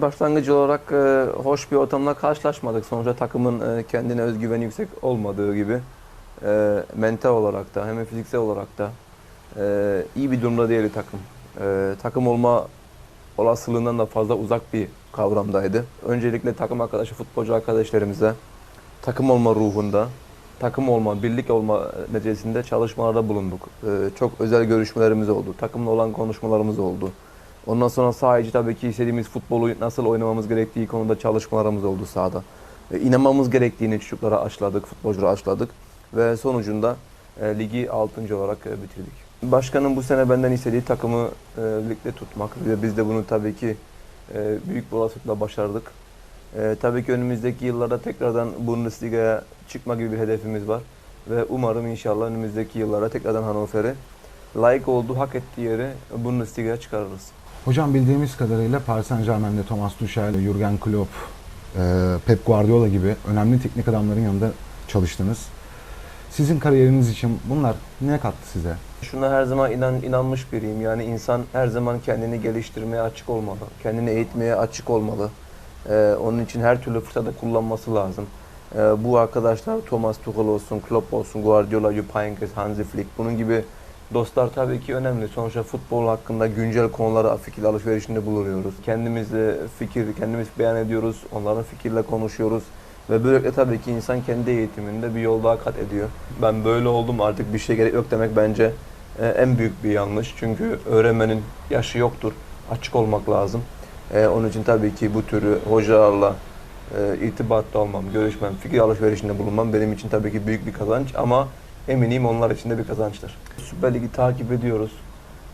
Başlangıç olarak e, hoş bir ortamla karşılaşmadık. Sonuçta takımın e, kendine özgüveni yüksek olmadığı gibi e, mental olarak da hem fiziksel olarak da e, iyi bir durumda değil takım. E, takım olma olasılığından da fazla uzak bir kavramdaydı. Öncelikle takım arkadaşı, futbolcu arkadaşlarımıza takım olma ruhunda, takım olma, birlik olma neticesinde çalışmalarda bulunduk. E, çok özel görüşmelerimiz oldu. Takımla olan konuşmalarımız oldu. Ondan sonra saha içi tabii ki istediğimiz futbolu nasıl oynamamız gerektiği konuda çalışmalarımız oldu sahada. E, inanmamız gerektiğini çocuklara aşıladık, futbolculara aşıladık ve sonucunda e, ligi 6. olarak e, bitirdik. Başkanın bu sene benden istediği takımı e, ligde tutmak ve biz de bunu tabii ki e, büyük bir olasılıkla başardık. E, tabii ki önümüzdeki yıllarda tekrardan Bundesliga'ya çıkma gibi bir hedefimiz var ve umarım inşallah önümüzdeki yıllarda tekrardan Hannover'i layık olduğu, hak ettiği yeri Bundesliga'ya çıkarırız. Hocam bildiğimiz kadarıyla Paris Saint Germain'de Thomas Tuchel, Jurgen Klopp, e, Pep Guardiola gibi önemli teknik adamların yanında çalıştınız. Sizin kariyeriniz için bunlar ne kattı size? Şuna her zaman inan, inanmış biriyim. Yani insan her zaman kendini geliştirmeye açık olmalı. Kendini eğitmeye açık olmalı. Ee, onun için her türlü fırsatı kullanması lazım. Ee, bu arkadaşlar Thomas Tuchel olsun, Klopp olsun, Guardiola, Jupp Heynckes, Hansi Flick bunun gibi dostlar tabii ki önemli. Sonuçta futbol hakkında güncel konulara fikir alışverişinde bulunuyoruz. Kendimizle fikir, kendimiz beyan ediyoruz. Onların fikirle konuşuyoruz. Ve böylelikle tabii ki insan kendi eğitiminde bir yol daha kat ediyor. Ben böyle oldum artık bir şey gerek yok demek bence e, en büyük bir yanlış. Çünkü öğrenmenin yaşı yoktur. Açık olmak lazım. E, onun için tabii ki bu türü hocalarla e, irtibatta olmam, görüşmem, fikir alışverişinde bulunmam benim için tabii ki büyük bir kazanç ama eminim onlar için de bir kazançtır. Süper Lig'i takip ediyoruz.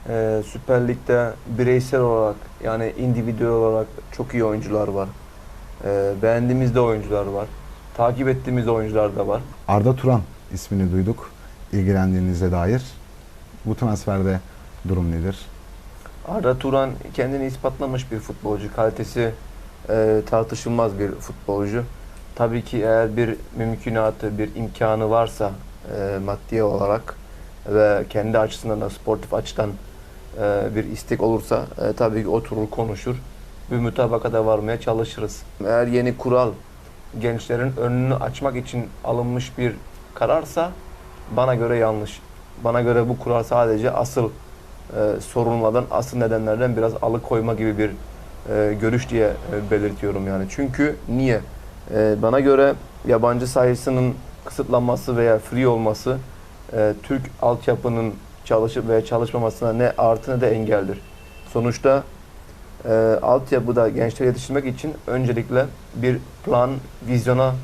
E, Süper Lig'de bireysel olarak yani individüel olarak çok iyi oyuncular var. E, beğendiğimiz de oyuncular var. Takip ettiğimiz oyuncular da var. Arda Turan ismini duyduk ilgilendiğinize dair. Bu transferde durum nedir? Arda Turan kendini ispatlamış bir futbolcu. Kalitesi e, tartışılmaz bir futbolcu. Tabii ki eğer bir mümkünatı, bir imkanı varsa e, maddi olarak ve kendi açısından da sportif açıdan e, bir istek olursa e, tabii ki oturur konuşur. Bir mütabakata varmaya çalışırız. Eğer yeni kural gençlerin önünü açmak için alınmış bir kararsa bana göre yanlış. Bana göre bu kural sadece asıl e, sorunlardan, asıl nedenlerden biraz alıkoyma gibi bir e, görüş diye e, belirtiyorum yani. Çünkü niye? E, bana göre yabancı sayısının kısıtlanması veya free olması e, Türk altyapının çalışıp veya çalışmamasına ne artı ne de engeldir. Sonuçta e, altyapıda gençleri yetiştirmek için öncelikle bir plan, vizyona,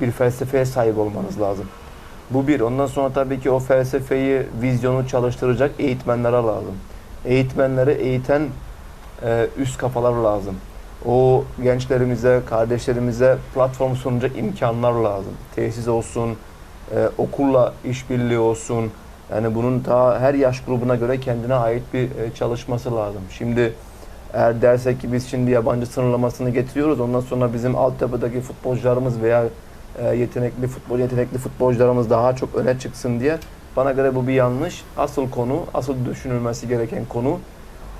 bir felsefeye sahip olmanız lazım. Bu bir. Ondan sonra tabii ki o felsefeyi, vizyonu çalıştıracak eğitmenlere lazım. Eğitmenleri eğiten e, üst kafalar lazım. O gençlerimize, kardeşlerimize platform sunacak imkanlar lazım. Tesis olsun, e, okulla işbirliği olsun. Yani bunun ta her yaş grubuna göre kendine ait bir e, çalışması lazım. Şimdi eğer dersek ki biz şimdi yabancı sınırlamasını getiriyoruz. Ondan sonra bizim altyapıdaki futbolcularımız veya e, yetenekli futbol yetenekli futbolcularımız daha çok öne çıksın diye bana göre bu bir yanlış. Asıl konu, asıl düşünülmesi gereken konu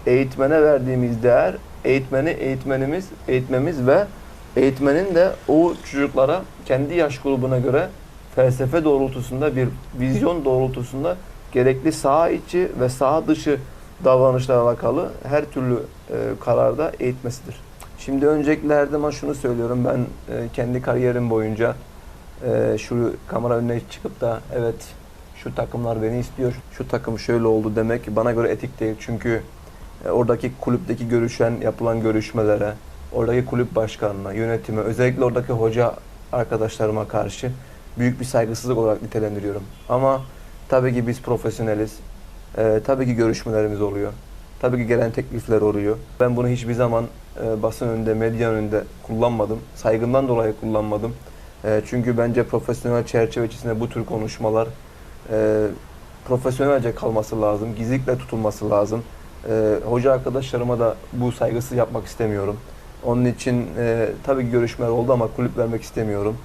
eğitmene verdiğimiz değer, eğitmeni eğitmenimiz, eğitmemiz ve eğitmenin de o çocuklara kendi yaş grubuna göre felsefe doğrultusunda bir vizyon doğrultusunda gerekli saha içi ve saha dışı davranışlarla alakalı her türlü e, kararda eğitmesidir. Şimdi öncelikle her zaman şunu söylüyorum ben e, kendi kariyerim boyunca e, şu kamera önüne çıkıp da evet şu takımlar beni istiyor, şu takım şöyle oldu demek bana göre etik değil. Çünkü oradaki kulüpteki görüşen, yapılan görüşmelere, oradaki kulüp başkanına, yönetime, özellikle oradaki hoca arkadaşlarıma karşı büyük bir saygısızlık olarak nitelendiriyorum. Ama tabii ki biz profesyoneliz. E, tabii ki görüşmelerimiz oluyor. Tabii ki gelen teklifler oluyor. Ben bunu hiçbir zaman e, basın önünde, medya önünde kullanmadım. Saygımdan dolayı kullanmadım. E, çünkü bence profesyonel çerçeve içerisinde bu tür konuşmalar e, profesyonelce kalması lazım. Gizlilikle tutulması lazım. E, hoca arkadaşlarıma da bu saygısız yapmak istemiyorum. Onun için e, tabii görüşmeler oldu ama kulüp vermek istemiyorum.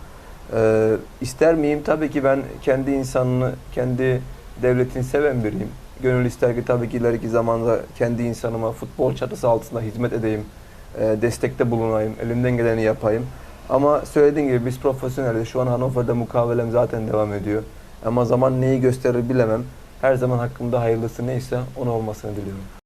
E, ister miyim? Tabii ki ben kendi insanını, kendi devletini seven biriyim. Gönül ister ki tabii ki ileriki zamanda kendi insanıma futbol çatısı altında hizmet edeyim. e, destekte bulunayım, elimden geleni yapayım. Ama söylediğim gibi biz profesyoneliz. Şu an Hannover'da mukavelem zaten devam ediyor. Ama zaman neyi gösterir bilemem. Her zaman hakkımda hayırlısı neyse onu olmasını diliyorum.